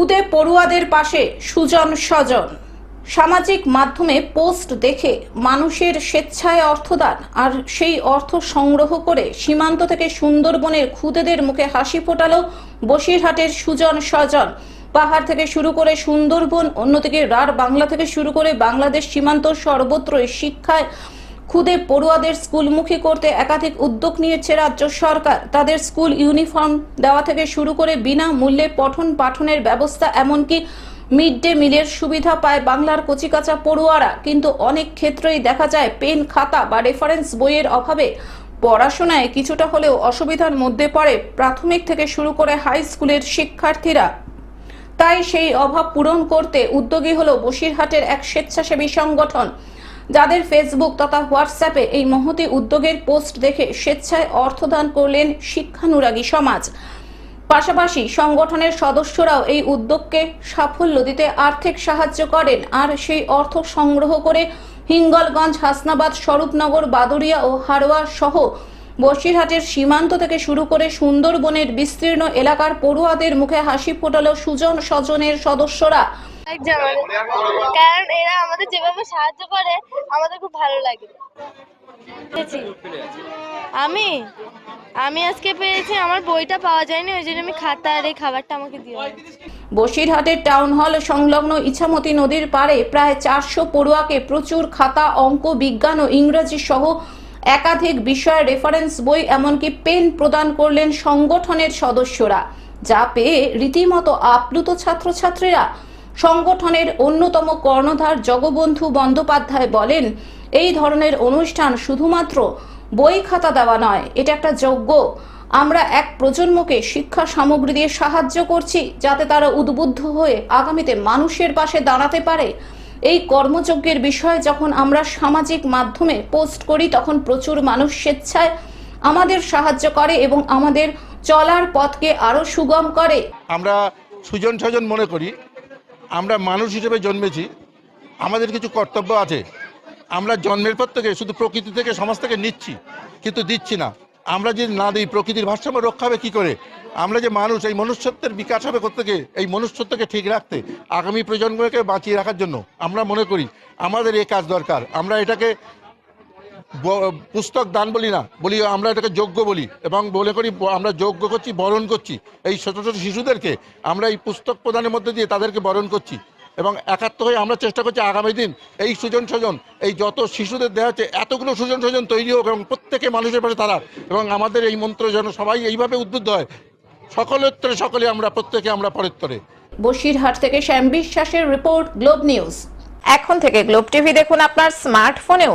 খুদে পড়ুয়াদের পাশে সুজন স্বজন সামাজিক মাধ্যমে পোস্ট দেখে মানুষের স্বেচ্ছায় অর্থদান আর সেই অর্থ সংগ্রহ করে সীমান্ত থেকে সুন্দরবনের খুদেদের মুখে হাসি ফোটালো বসিরহাটের সুজন স্বজন পাহাড় থেকে শুরু করে সুন্দরবন, অন্যদিকে রার বাংলা থেকে শুরু করে বাংলাদেশ সীমান্ত সর্বত্রই শিক্ষায় খুদে পড়ুয়াদের স্কুলমুখী করতে একাধিক উদ্যোগ নিয়েছে রাজ্য সরকার। তাদের স্কুল ইউনিফর্ম দেওয়া থেকে শুরু করে বিনা মূল্যে পঠন পাঠনের ব্যবস্থা, এমনকি মিড ডে মিলের সুবিধা পায় বাংলার কচিকাচা পড়ুয়ারা। কিন্তু অনেক ক্ষেত্রেই দেখা যায়, পেন, খাতা বা রেফারেন্স বইয়ের অভাবে পড়াশোনায় কিছুটা হলেও অসুবিধার মধ্যে পড়ে প্রাথমিক থেকে শুরু করে হাই স্কুলের শিক্ষার্থীরা। তাই সেই অভাব পূরণ করতে উদ্যোগী হলো বসিরহাটের এক স্বেচ্ছাসেবী সংগঠন। যাদের ফেসবুক তথা হোয়াটসঅ্যাপে এই মহতি উদ্যোগের পোস্ট দেখে স্বেচ্ছায় অর্থদান করলেন শিক্ষানুরাগী সমাজ। পাশাপাশি সংগঠনের সদস্যরাও এই উদ্যোগকে সাফল্য দিতে আর্থিক সাহায্য করেন আর সেই অর্থ সংগ্রহ করে হিঙ্গলগঞ্জ, হাসনাবাদ, স্বরূপনগর বাদুরিয়া ও হারোয়া সহ বসিরহাটের সীমান্ত থেকে শুরু করে সুন্দরবনের বিস্তীর্ণ এলাকার পড়ুয়াদের মুখে হাসি ফোটালো সুজন স্বজনের সদস্যরা। যেভাবে সাহায্য করে আমাদের খুব ভালো লাগে। আমি? আমি আজকে পেয়েছি আমার বইটা পাওয়া যায়নি ওই জন্য আমি খাতা আর এই খাবারটা আমাকে দিয়ে বসিরহাটের টাউন হল সংলগ্ন ইছামতি নদীর পাড়ে প্রায় চারশো পড়ুয়াকে প্রচুর খাতা অঙ্ক বিজ্ঞান ও ইংরেজি সহ একাধিক বিষয়ের রেফারেন্স বই এমনকি পেন প্রদান করলেন সংগঠনের সদস্যরা যা পেয়ে রীতিমতো আপ্লুত ছাত্রছাত্রীরা সংগঠনের অন্যতম কর্ণধার জগবন্ধু বন্দ্যোপাধ্যায় বলেন, এই ধরনের অনুষ্ঠান শুধুমাত্র বই খাতা দেওয়া নয়, এটা একটা যজ্ঞ। আমরা এক প্রজন্মকে শিক্ষা সামগ্রী দিয়ে সাহায্য করছি যাতে তারা উদ্বুদ্ধ হয়ে আগামীতে মানুষের পাশে দাঁড়াতে পারে। এই কর্মযজ্ঞের বিষয়ে যখন আমরা সামাজিক মাধ্যমে পোস্ট করি, তখন প্রচুর মানুষ স্বেচ্ছায় আমাদের সাহায্য করে এবং আমাদের চলার পথকে আরও সুগম করে। আমরা সুজন স্বজন মনে করি আমরা মানুষ হিসেবে জন্মেছি, আমাদের কিছু কর্তব্য আছে। আমরা জন্মের পর থেকে শুধু প্রকৃতি থেকে, সমাজ থেকে নিচ্ছি, কিন্তু দিচ্ছি না। আমরা যদি না দিই, প্রকৃতির ভারসাম্য রক্ষা হবে কী করে? আমরা যে মানুষ, এই মনুষ্যত্বের বিকাশ হবে থেকে এই মনুষ্যত্বকে ঠিক রাখতে, আগামী প্রজন্মকে বাঁচিয়ে রাখার জন্য আমরা মনে করি, আমাদের এ কাজ দরকার। আমরা এটাকে পুস্তক দান বলি না বলি আমরা এটাকে যোগ্য বলি এবং বলে করি আমরা যোগ্য করছি বরণ করছি। এই ছোট ছোট শিশুদেরকে আমরা এই পুস্তক প্রদানের মধ্যে দিয়ে তাদেরকে বরণ করছি এবং একাত্ম হয়ে আমরা চেষ্টা করছি আগামী দিন এই সুজন স্বজন এই যত শিশুদের দেওয়া হচ্ছে এতগুলো সুজন স্বজন তৈরি হোক এবং প্রত্যেকে মানুষের পাশে তারা এবং আমাদের এই মন্ত্র যেন সবাই এইভাবে উদ্বুদ্ধ হয়। সকলের সকলে আমরা প্রত্যেকে আমরা পরেত্তরে বসিরহাট থেকে শ্যাম বিশ্বাসের রিপোর্ট গ্লোব নিউজ। এখন থেকে গ্লোব টিভি দেখুন আপনার স্মার্টফোনেও।